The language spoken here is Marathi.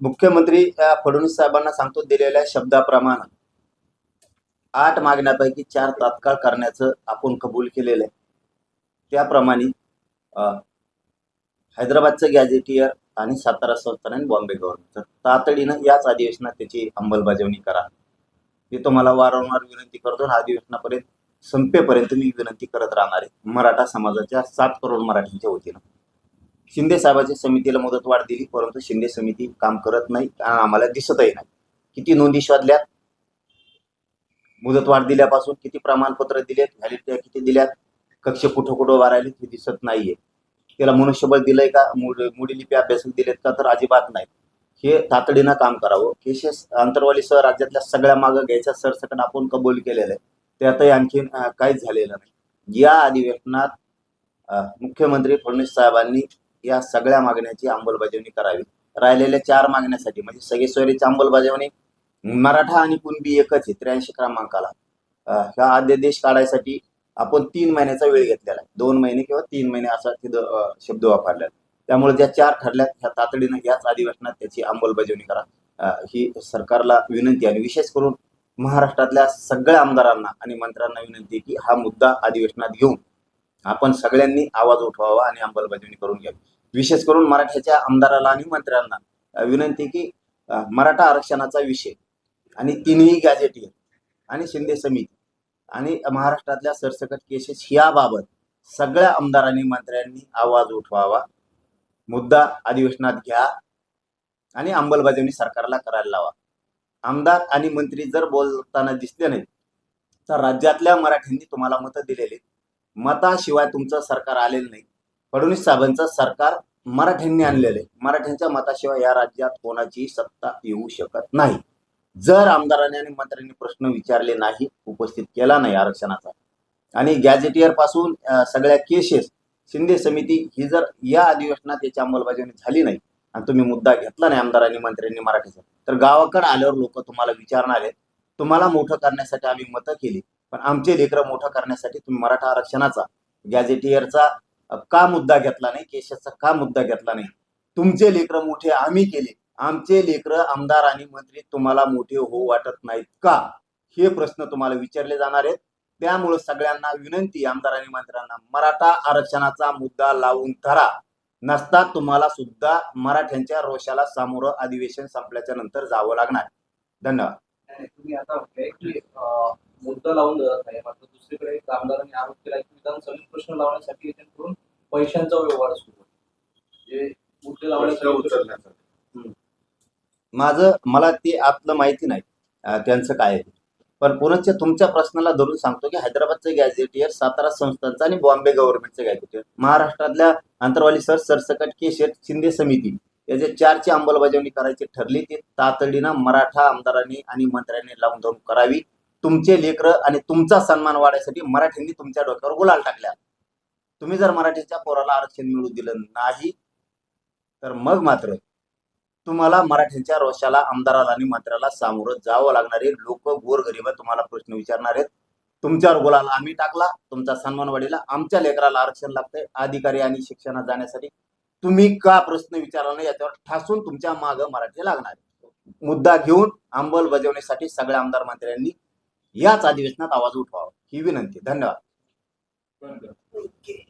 मुख्यमंत्री फडणवीस साहेबांना सांगतो दिलेल्या शब्दाप्रमाणे आठ मागण्यापैकी चार तात्काळ करण्याचं आपण कबूल केलेलं आहे. त्याप्रमाणे अं, हैदराबादचं गॅझेटियर आणि सातारा संस्थान आणि बॉम्बे गव्हर्नमेंट. तातडीनं याच अधिवेशनात त्याची अंमलबजावणी करा. मी तुम्हाला वारंवार विनंती करतो आणि अधिवेशनापर्यंत संपेपर्यंत मी विनंती करत राहणार आहे. मराठा समाजाच्या सात करोड मराठींच्या वतीनं. शिंदे साहेबाच्या समितीला मुदतवाढ दिली परंतु शिंदे समिती काम करत नाही आम्हाला दिसतही नाही. किती नोंदी शोधल्यात? मुदतवाढ दिल्यापासून किती प्रमाणपत्र दिलेत व्हॅलिडिटी किती दिल्यात कक्ष कुठं कुठं वारायले हे दिसत नाहीये. त्याला मनुष्यबळ दिलंय का? मूड मुडीलिपी अभ्यासक दिलेत का? तर अजिबात नाही. हे तातडीनं काम करावं. केशेस अंतरवालीसह राज्यातल्या सगळ्या मागं घ्यायच्या सरसकट आपण कबूल केलेलं आहे. त्यातही आणखीन काहीच झालेलं नाही. या अधिवेशनात मुख्यमंत्री फडणवीस साहेबांनी या सगळ्या मागण्याची अंमलबजावणी करावी. राहिलेल्या चार मागण्यासाठी म्हणजे सगळे अंमलबजावणी मराठा आणि कुणबी एकच आहे त्र्याऐंशी क्रमांकाला. हा ह्या अध्यादेश काढायसाठी आपण तीन महिन्याचा वेळ घेतलेला आहे. दोन महिने किंवा तीन महिने असा तिथं शब्द वापरला त्यामुळे ज्या चार ठरल्यात ह्या तातडीनं याच अधिवेशनात त्याची अंमलबजावणी करा. ही सरकारला विनंती आणि विशेष करून महाराष्ट्रातल्या सगळ्या आमदारांना आणि मंत्र्यांना विनंती की हा मुद्दा अधिवेशनात घेऊन आपण सगळ्यांनी आवाज उठवावा आणि अंमलबजावणी करून घ्यावी. विशेष करून मराठ्याच्या आमदाराला आणि मंत्र्यांना विनंती की मराठा आरक्षणाचा विषय आणि तिन्ही गॅजेटियर आणि शिंदे समिती आणि महाराष्ट्रातल्या सरसकट केसेस याबाबत सगळ्या आमदारांनी मंत्र्यांनी आवाज उठवावा. मुद्दा अधिवेशनात घ्या आणि अंमलबजावणी सरकारला करायला लावा. आमदार आणि मंत्री जर बोलताना दिसले नाही तर राज्यातल्या मराठ्यांनी तुम्हाला मतं दिलेली मताशिवाय तुमचं सरकार आलेलं नाही. फडणवीस साहेबांचं सरकार मराठ्यांनी आणलेलं आहे. मराठ्यांच्या मताशिवाय या राज्यात कोणाची सत्ता येऊ शकत नाही. जर आमदारांनी आणि मंत्र्यांनी प्रश्न विचारले नाही उपस्थित केला नाही आरक्षणाचा. आणि गॅजेटियरपासून सगळ्या केसेस शिंदे समिती ही जर या अधिवेशनात याची अंमलबजावणी झाली नाही आणि तुम्ही मुद्दा घेतला नाही आमदारांनी मंत्र्यांनी मराठीचा तर गावाकडे आल्यावर लोक तुम्हाला विचारणार आहेत. तुम्हाला मोठं करण्यासाठी आम्ही मतं केली. पण आमचे लेकरं मोठं करण्यासाठी तुम्ही मराठा आरक्षणाचा गॅझेटियरचा का मुद्दा घेतला नाही केशाचा का मुद्दा घेतला नाही? तुमचे लेकरं मोठे आम्ही केले. आमचे लेकरं आमदार आणि मंत्री तुम्हाला मोठे होऊ वाटत नाहीत का? हे प्रश्न तुम्हाला विचारले जाणार आहेत. त्यामुळे सगळ्यांना विनंती आमदार आणि मंत्र्यांना मराठा आरक्षणाचा मुद्दा लावून धरा. नसता तुम्हाला सुद्धा मराठ्यांच्या रोषाला सामोरं अधिवेशन संपल्याच्या नंतर जावं लागणार. धन्यवाद. की मुद्दा लावून धरत नाही. मात्र दुसरीकडे कामगारांनी आरोप केला की विधानसभेत प्रश्न लावण्यासाठी त्यांच्याकडून पैशांचा व्यवहार सुरू आहे जे मुद्दे लावण्यासाठी माझं मला ते आतलं माहिती नाही त्यांचं काय आहे पण पुनश्च तुमच्या प्रश्नाला धरून सांगतो की हैदराबादचं गॅझेटियर सातारा संस्थांचं आणि बॉम्बे गव्हर्नमेंटचं गॅझेटियर. महाराष्ट्रातल्या अंतरवाली सर सरसकट केस आहेत शिंदे समिती याचे चारची अंमलबजावणी करायची ठरली. ती तातडीनं मराठा आमदारांनी आणि मंत्र्यांनी लावून धरून करावी. तुमचे लेकरं आणि तुमचा सन्मान वाढायसाठी मराठ्यांनी तुमच्या डोक्यावर गुलाल टाकल्या. तुम्ही जर मराठीच्या पोराला आरक्षण मिळू दिलं नाही तर मग मात्र तुम्हाला मराठ्यांच्या रोषाला आमदाराला आणि मंत्र्याला सामोरं जावं लागणार आहे. लोक गोरगरीब तुम्हाला प्रश्न विचारणार आहेत. तुमच्यावर बोलायला आम्ही टाकला तुमचा सन्मान वाढीला आमच्या लेकराला आरक्षण लागतंय अधिकारी आणि शिक्षणात जाण्यासाठी. तुम्ही का प्रश्न विचारला नाही याच्यावर ठासून तुमच्या मागं मराठी लागणार मुद्दा घेऊन अंमलबजावणीसाठी सगळ्या आमदार मंत्र्यांनी याच अधिवेशनात आवाज उठवावा. ही विनंती. धन्यवाद. ओके.